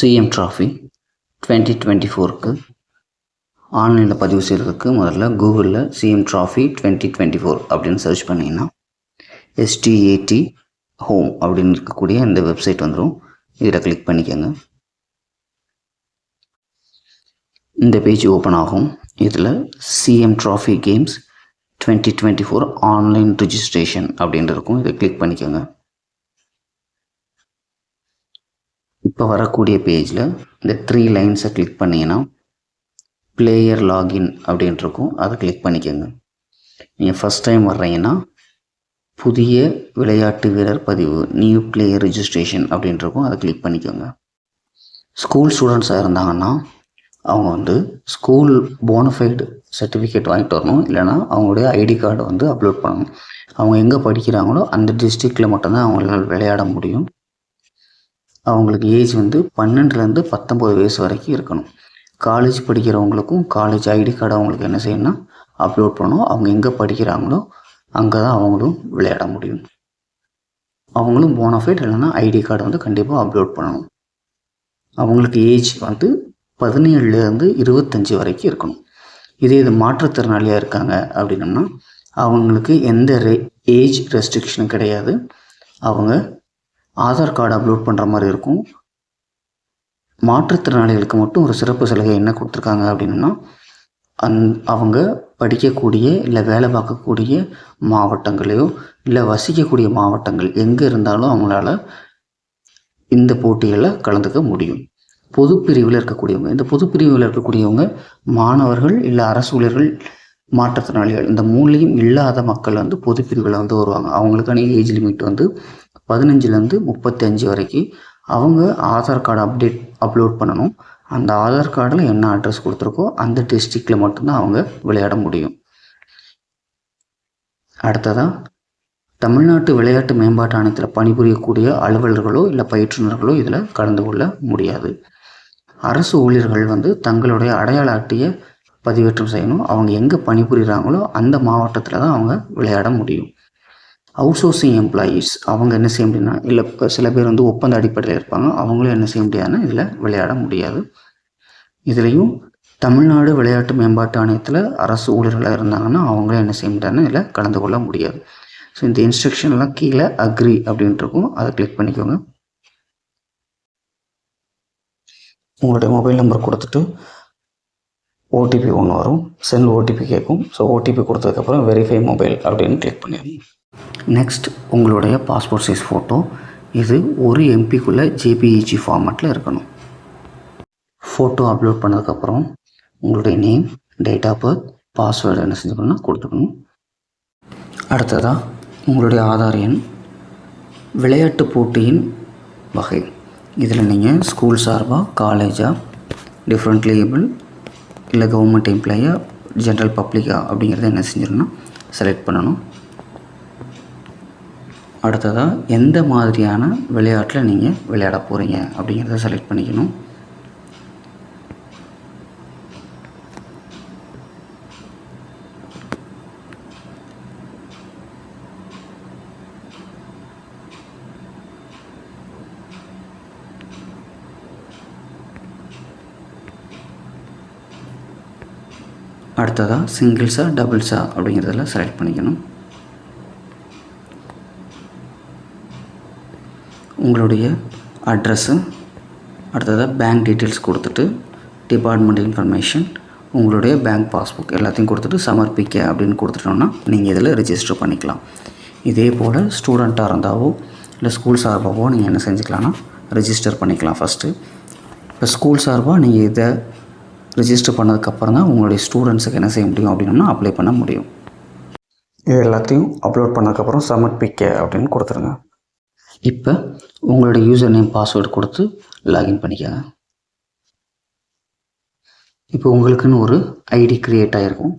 CM trophy twenty twenty ஃபோருக்கு ஆன்லைனில் பதிவு செய்கிறதுக்கு முதல்ல கூகுளில் CM trophy twenty twenty four அப்படின்னு சர்ச் பண்ணிங்கன்னா எஸ்டிஏடி ஹோம் அப்படின்னு இருக்கக்கூடிய இந்த வெப்சைட் வந்துடும் இதில் கிளிக் பண்ணிக்கோங்க. இந்த பேஜ் ஓப்பன் ஆகும். இதில் CM trophy games twenty twenty four online registration அப்படின்னு இருக்கும். இதை கிளிக் பண்ணிக்கோங்க. இப்போ வரக்கூடிய பேஜில் இந்த த்ரீ லைன்ஸை கிளிக் பண்ணிங்கன்னா பிளேயர் லாகின் அப்படின்ட்டு இருக்கும் அதை கிளிக் பண்ணிக்கோங்க. நீங்கள் ஃபஸ்ட் டைம் வர்றீங்கன்னா புதிய விளையாட்டு வீரர் பதிவு நியூ பிளேயர் ரிஜிஸ்ட்ரேஷன் அப்படின்ட்டு இருக்கும் அதை கிளிக் பண்ணிக்கோங்க. ஸ்கூல் ஸ்டூடெண்ட்ஸாக இருந்தாங்கன்னா அவங்க வந்து ஸ்கூல் போனஃபைடு சர்டிஃபிகேட் வாங்கிட்டு வரணும். இல்லைனா அவங்களுடைய ஐடி கார்டை வந்து அப்லோட் பண்ணணும். அவங்க எங்கே படிக்கிறாங்களோ அந்த டிஸ்ட்ரிக்டில் மட்டும்தான் அவங்களால விளையாட முடியும். அவங்களுக்கு ஏஜ் வந்து பன்னெண்டுலேருந்து பத்தொம்போது வயசு வரைக்கும் இருக்கணும். காலேஜ் படிக்கிறவங்களுக்கும் காலேஜ் ஐடி கார்டு அவங்களுக்கு என்ன செய்யணும்னா அப்லோட் பண்ணணும். அவங்க எங்கே படிக்கிறாங்களோ அங்கே தான் அவங்களும் விளையாட முடியும். அவங்களும் போனஃபைட் இல்லைன்னா ஐடி கார்டு வந்து கண்டிப்பாக அப்லோட் பண்ணணும். அவங்களுக்கு ஏஜ் வந்து பதினேழுலேருந்து இருபத்தஞ்சி வரைக்கும் இருக்கணும். இதே இது மாற்றுத்திறனாளியாக இருக்காங்க அப்படின்னம்னா அவங்களுக்கு எந்த ரெ ஏஜ் ரெஸ்ட்ரிக்ஷனும் கிடையாது. அவங்க ஆதார் கார்டு அப்லோட் பண்ணுற மாதிரி இருக்கும். மாற்றுத்திறனாளிகளுக்கு மட்டும் ஒரு சிறப்பு சலுகை என்ன கொடுத்துருக்காங்க அப்படின்னா அந் அவங்க படிக்கக்கூடிய இல்லை வேலை பார்க்கக்கூடிய மாவட்டங்களையோ இல்லை வசிக்கக்கூடிய மாவட்டங்கள் எங்கே இருந்தாலும் அவங்களால இந்த போட்டிகளில் கலந்துக்க முடியும். பொது பிரிவில் இருக்கக்கூடியவங்க இந்த பொது பிரிவில் இருக்கக்கூடியவங்க மாணவர்கள் இல்லை அரசு ஊழியர்கள் மாற்றுத்திறனாளிகள். இந்த மூலையும் இல்லாத மக்கள் வந்து பொது பிரிவில் வந்து வருவாங்க. அவங்களுக்கான ஏஜ் லிமிட் வந்து பதினஞ்சுலேருந்து முப்பத்தி அஞ்சு வரைக்கும். அவங்க ஆதார் கார்டு அப்டேட் அப்லோட் பண்ணணும். அந்த ஆதார் கார்டில் என்ன அட்ரஸ் கொடுத்துருக்கோ அந்த டிஸ்ட்ரிக்டில் மட்டும்தான் அவங்க விளையாட முடியும். அடுத்ததாக தமிழ்நாட்டு விளையாட்டு மேம்பாட்டு ஆணையத்தில் பணிபுரியக்கூடிய அலுவலர்களோ இல்லை பயிற்றுனர்களோ இதில் கலந்து கொள்ள முடியாது. அரசு ஊழியர்கள் வந்து தங்களுடைய அடையாள அட்டையை பதிவேற்றம் செய்யணும். அவங்க எங்கே பணிபுரிகிறாங்களோ அந்த மாவட்டத்தில் தான் அவங்க விளையாட முடியும். அவுட் சோர்சிங் எம்ப்ளாயீஸ் அவங்க என்ன செய்ய முடியும்னா இல்லை இப்போ சில பேர் வந்து ஒப்பந்த அடிப்படையில் இருப்பாங்க. அவங்களும் என்ன செய்ய முடியாதுன்னா இதில் விளையாட முடியாது. இதுலேயும் தமிழ்நாடு விளையாட்டு மேம்பாட்டு ஆணையத்தில் அரசு ஊழியர்களாக இருந்தாங்கன்னா அவங்களும் என்ன செய்ய முடியாதுன்னா இதில் கலந்து கொள்ள முடியாது. ஸோ இந்த இன்ஸ்ட்ரக்ஷன்லாம் கீழே அக்ரி அப்படின்ட்டு இருக்கும். அதை கிளிக் பண்ணிக்கோங்க. உங்களுடைய மொபைல் நம்பர் கொடுத்துட்டு ஓடிபி ஒன்று வரும். சென்ட் ஓடிபி கேட்கும் ஸோ ஓடிபி கொடுத்ததுக்கப்புறம் வெரிஃபை மொபைல் அப்படின்னு கிளிக் பண்ணிடுங்க நெக்ஸ்ட் உங்களுடைய பாஸ்போர்ட் சைஸ் ஃபோட்டோ இது ஒரு எம்பிக்குள்ளே ஜேபிஇஜி ஃபார்மேட்டில் இருக்கணும். ஃபோட்டோ அப்லோட் பண்ணதுக்கப்புறம் உங்களுடைய name date of birth password என்ன செஞ்சுக்கணும்னா கொடுத்துக்கணும். அடுத்ததாக உங்களுடைய ஆதார் எண் விளையாட்டு போட்டியின் வகை. இதில் நீங்கள் ஸ்கூல் சார்பாக காலேஜாக டிஃப்ரெண்ட் லேபிள் இல்லை கவர்மெண்ட் எம்ப்ளாயா ஜென்ரல் பப்ளிக்கா அப்படிங்கிறத என்ன செஞ்சிடணும் செலக்ட் பண்ணணும். அடுத்ததாக எந்த மாதிரியான விளையாட்டில் நீங்கள் விளையாட போகிறீங்க அப்படிங்கிறத செலக்ட் பண்ணிக்கணும். அடுத்ததாக சிங்கிள்ஸா டபுள்ஸா அப்படிங்கிறதெல்லாம் செலக்ட் பண்ணிக்கணும். உங்களுடைய அட்ரஸ்ஸு அடுத்ததாக பேங்க் டீட்டெயில்ஸ் கொடுத்துட்டு டிபார்ட்மெண்ட் இன்ஃபர்மேஷன் உங்களுடைய பேங்க் பாஸ்புக் எல்லாத்தையும் கொடுத்துட்டு சமர்ப்பிக்க அப்படின்னு கொடுத்துட்டோம்னா நீங்கள் இதில் ரிஜிஸ்டர் பண்ணிக்கலாம். இதே போல் ஸ்டூடெண்ட்டாக இருந்தாவோ இல்லை ஸ்கூல் சார்பாகவோ நீங்கள் என்ன செஞ்சுக்கலாம்னா ரிஜிஸ்டர் பண்ணிக்கலாம் ஃபஸ்ட்டு இப்போ ஸ்கூல் சார்பாக நீங்கள் இதை ரிஜிஸ்டர் பண்ணதுக்கப்புறம் தான் உங்களுடைய ஸ்டூடெண்ட்ஸுக்கு என்ன செய்ய முடியும் அப்படின்னா அப்ளை பண்ண முடியும். இது எல்லாத்தையும் அப்லோட் பண்ணதுக்கப்புறம் சமர்ப்பிக்க அப்படின்னு கொடுத்துருங்க. இப்போ உங்களுடைய யூசர் நேம் பாஸ்வேர்டு கொடுத்து லாகின் பண்ணிக்கோங்க. இப்போ உங்களுக்குன்னு ஒரு ஐடி க்ரியேட் ஆகிருக்கும்